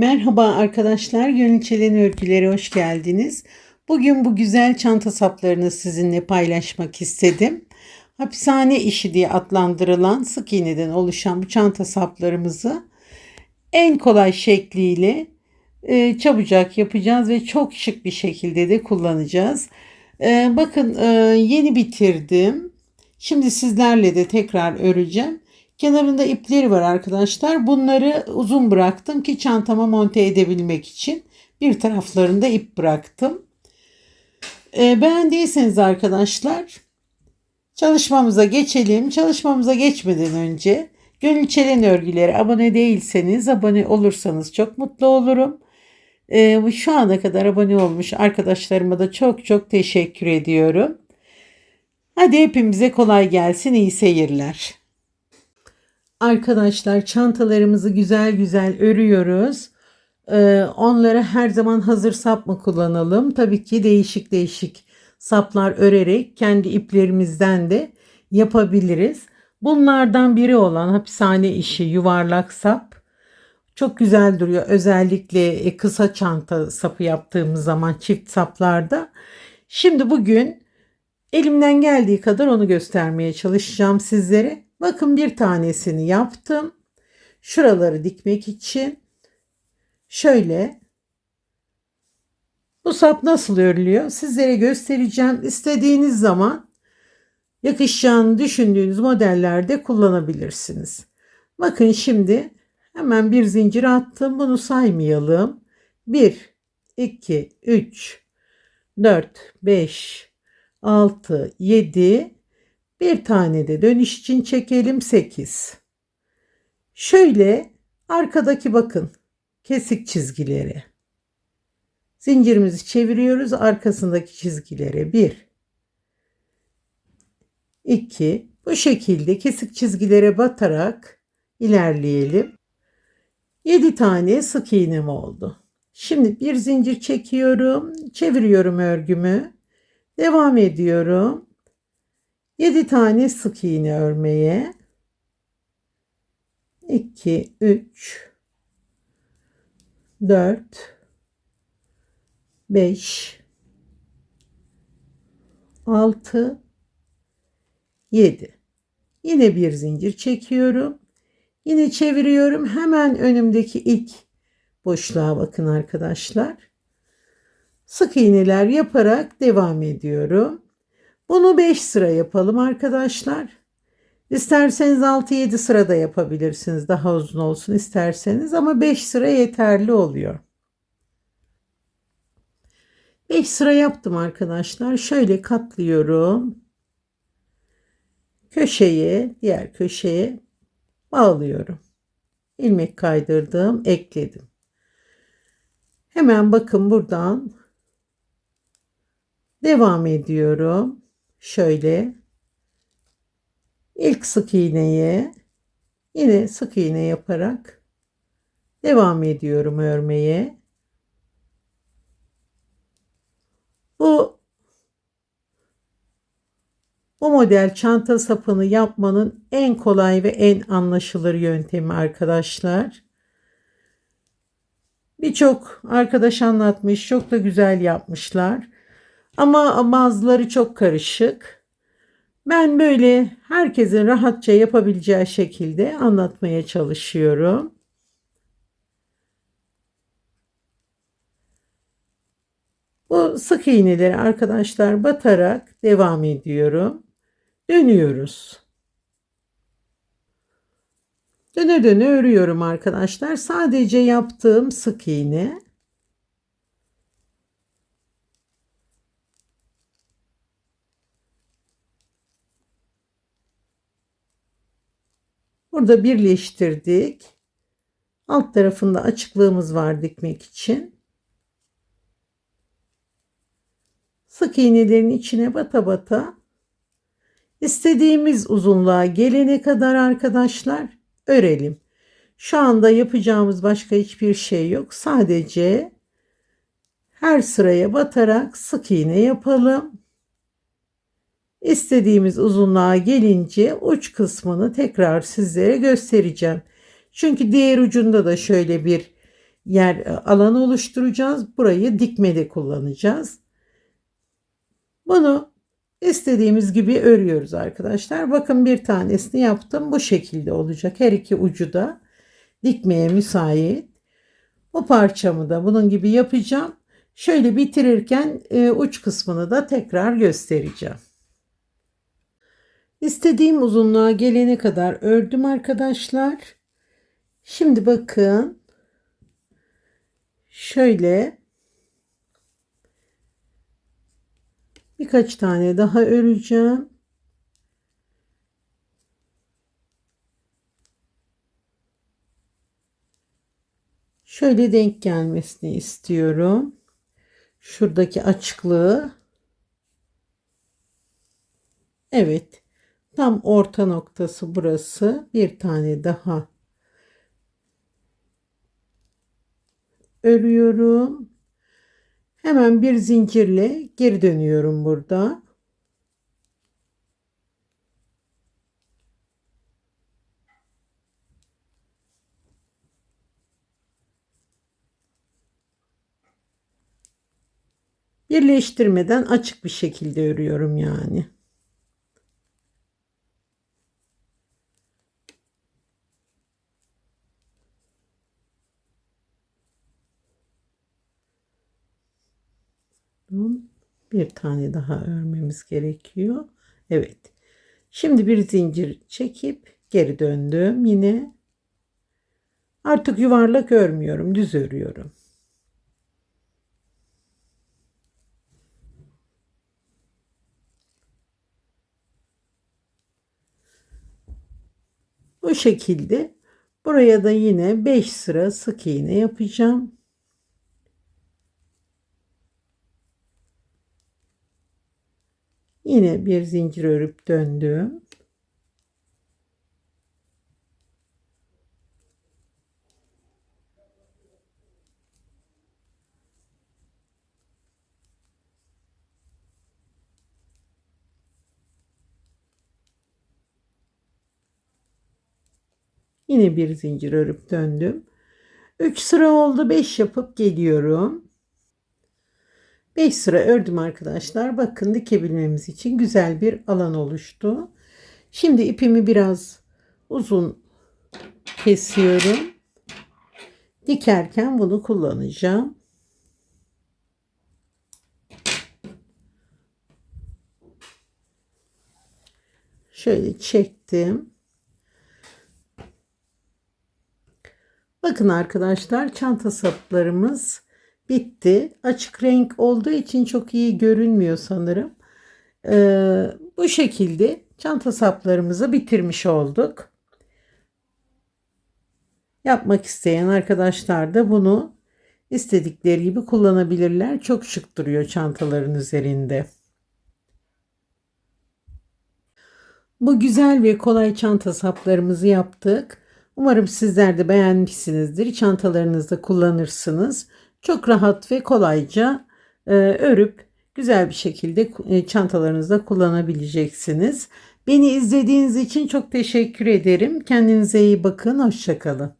Merhaba arkadaşlar, Gönül Çelen Örgüleri hoş geldiniz. Bugün bu güzel çanta saplarını sizinle paylaşmak istedim. Hapishane işi diye adlandırılan sık iğneden oluşan bu çanta saplarımızı en kolay şekliyle e, çabucak yapacağız ve çok şık bir şekilde de kullanacağız. E, bakın e, yeni bitirdim. Şimdi sizlerle de tekrar öreceğim. Kenarında ipleri var arkadaşlar. Bunları uzun bıraktım ki çantama monte edebilmek için. Bir taraflarında ip bıraktım. E, beğendiyseniz arkadaşlar çalışmamıza geçelim. Çalışmamıza geçmeden önce Gönül Çelen örgüleri abone değilseniz abone olursanız çok mutlu olurum. E, şu ana kadar abone olmuş arkadaşlarıma da çok çok teşekkür ediyorum. Hadi hepimize kolay gelsin, iyi seyirler. Arkadaşlar çantalarımızı güzel güzel örüyoruz. Ee, onları her zaman hazır sap mı kullanalım? Tabii ki değişik değişik saplar örerek kendi iplerimizden de yapabiliriz. Bunlardan biri olan hapishane işi yuvarlak sap çok güzel duruyor. Özellikle kısa çanta sapı yaptığımız zaman çift saplarda. Şimdi bugün elimden geldiği kadar onu göstermeye çalışacağım sizlere. Bakın bir tanesini yaptım. Şuraları dikmek için şöyle bu sap nasıl örülüyor sizlere göstereceğim. İstediğiniz zaman yakışacağını düşündüğünüz modellerde kullanabilirsiniz. Bakın şimdi hemen bir zincir attım. Bunu saymayalım. 1, 2, 3, 4, 5, 6, 7, bir tane de dönüş için çekelim 8. Şöyle arkadaki bakın kesik çizgileri. Zincirimizi çeviriyoruz arkasındaki çizgilere 1 2 bu şekilde kesik çizgilere batarak ilerleyelim. 7 tane sık iğnem oldu. Şimdi bir zincir çekiyorum, çeviriyorum örgümü. Devam ediyorum. 7 tane sık iğne örmeye. 2 3 4 5 6 7 yine bir zincir çekiyorum. Yine çeviriyorum. Hemen önümdeki ilk boşluğa bakın arkadaşlar. Sık iğneler yaparak devam ediyorum bunu 5 sıra yapalım arkadaşlar. İsterseniz 6-7 sırada yapabilirsiniz. Daha uzun olsun isterseniz ama 5 sıra yeterli oluyor. 5 sıra yaptım arkadaşlar. Şöyle katlıyorum. Köşeye, diğer köşeye bağlıyorum. İlmek kaydırdım, ekledim. Hemen bakın buradan devam ediyorum şöyle ilk sık iğneye yine sık iğne yaparak devam ediyorum örmeye. Bu bu model çanta sapını yapmanın en kolay ve en anlaşılır yöntemi arkadaşlar. Birçok arkadaş anlatmış, çok da güzel yapmışlar. Ama bazıları çok karışık. Ben böyle herkesin rahatça yapabileceği şekilde anlatmaya çalışıyorum. Bu sık iğneleri arkadaşlar batarak devam ediyorum. Dönüyoruz. Döne döne örüyorum arkadaşlar. Sadece yaptığım sık iğne. Burada birleştirdik. Alt tarafında açıklığımız var dikmek için. Sık iğnelerin içine bata bata istediğimiz uzunluğa gelene kadar arkadaşlar örelim. Şu anda yapacağımız başka hiçbir şey yok. Sadece her sıraya batarak sık iğne yapalım. İstediğimiz uzunluğa gelince uç kısmını tekrar sizlere göstereceğim. Çünkü diğer ucunda da şöyle bir yer e, alanı oluşturacağız. Burayı dikmede kullanacağız. Bunu istediğimiz gibi örüyoruz arkadaşlar. Bakın bir tanesini yaptım. Bu şekilde olacak. Her iki ucu da dikmeye müsait. Bu parçamı da bunun gibi yapacağım. Şöyle bitirirken e, uç kısmını da tekrar göstereceğim. İstediğim uzunluğa gelene kadar ördüm arkadaşlar. Şimdi bakın. Şöyle birkaç tane daha öreceğim. Şöyle denk gelmesini istiyorum. Şuradaki açıklığı. Evet. Tam orta noktası burası. Bir tane daha örüyorum. Hemen bir zincirle geri dönüyorum burada. Birleştirmeden açık bir şekilde örüyorum yani. Bir tane daha örmemiz gerekiyor. Evet. Şimdi bir zincir çekip geri döndüm yine. Artık yuvarlak örmüyorum, düz örüyorum. Bu şekilde buraya da yine 5 sıra sık iğne yapacağım. Yine bir zincir örüp döndüm. Yine bir zincir örüp döndüm. 3 sıra oldu. 5 yapıp geliyorum. 5 sıra ördüm arkadaşlar. Bakın dikebilmemiz için güzel bir alan oluştu. Şimdi ipimi biraz uzun kesiyorum. Dikerken bunu kullanacağım. Şöyle çektim. Bakın arkadaşlar çanta saplarımız bitti. Açık renk olduğu için çok iyi görünmüyor sanırım. Ee, bu şekilde çanta saplarımızı bitirmiş olduk. Yapmak isteyen arkadaşlar da bunu istedikleri gibi kullanabilirler. Çok şık duruyor çantaların üzerinde. Bu güzel ve kolay çanta saplarımızı yaptık. Umarım sizler de beğenmişsinizdir. Çantalarınızda kullanırsınız. Çok rahat ve kolayca e, örüp güzel bir şekilde e, çantalarınızda kullanabileceksiniz. Beni izlediğiniz için çok teşekkür ederim. Kendinize iyi bakın. Hoşçakalın.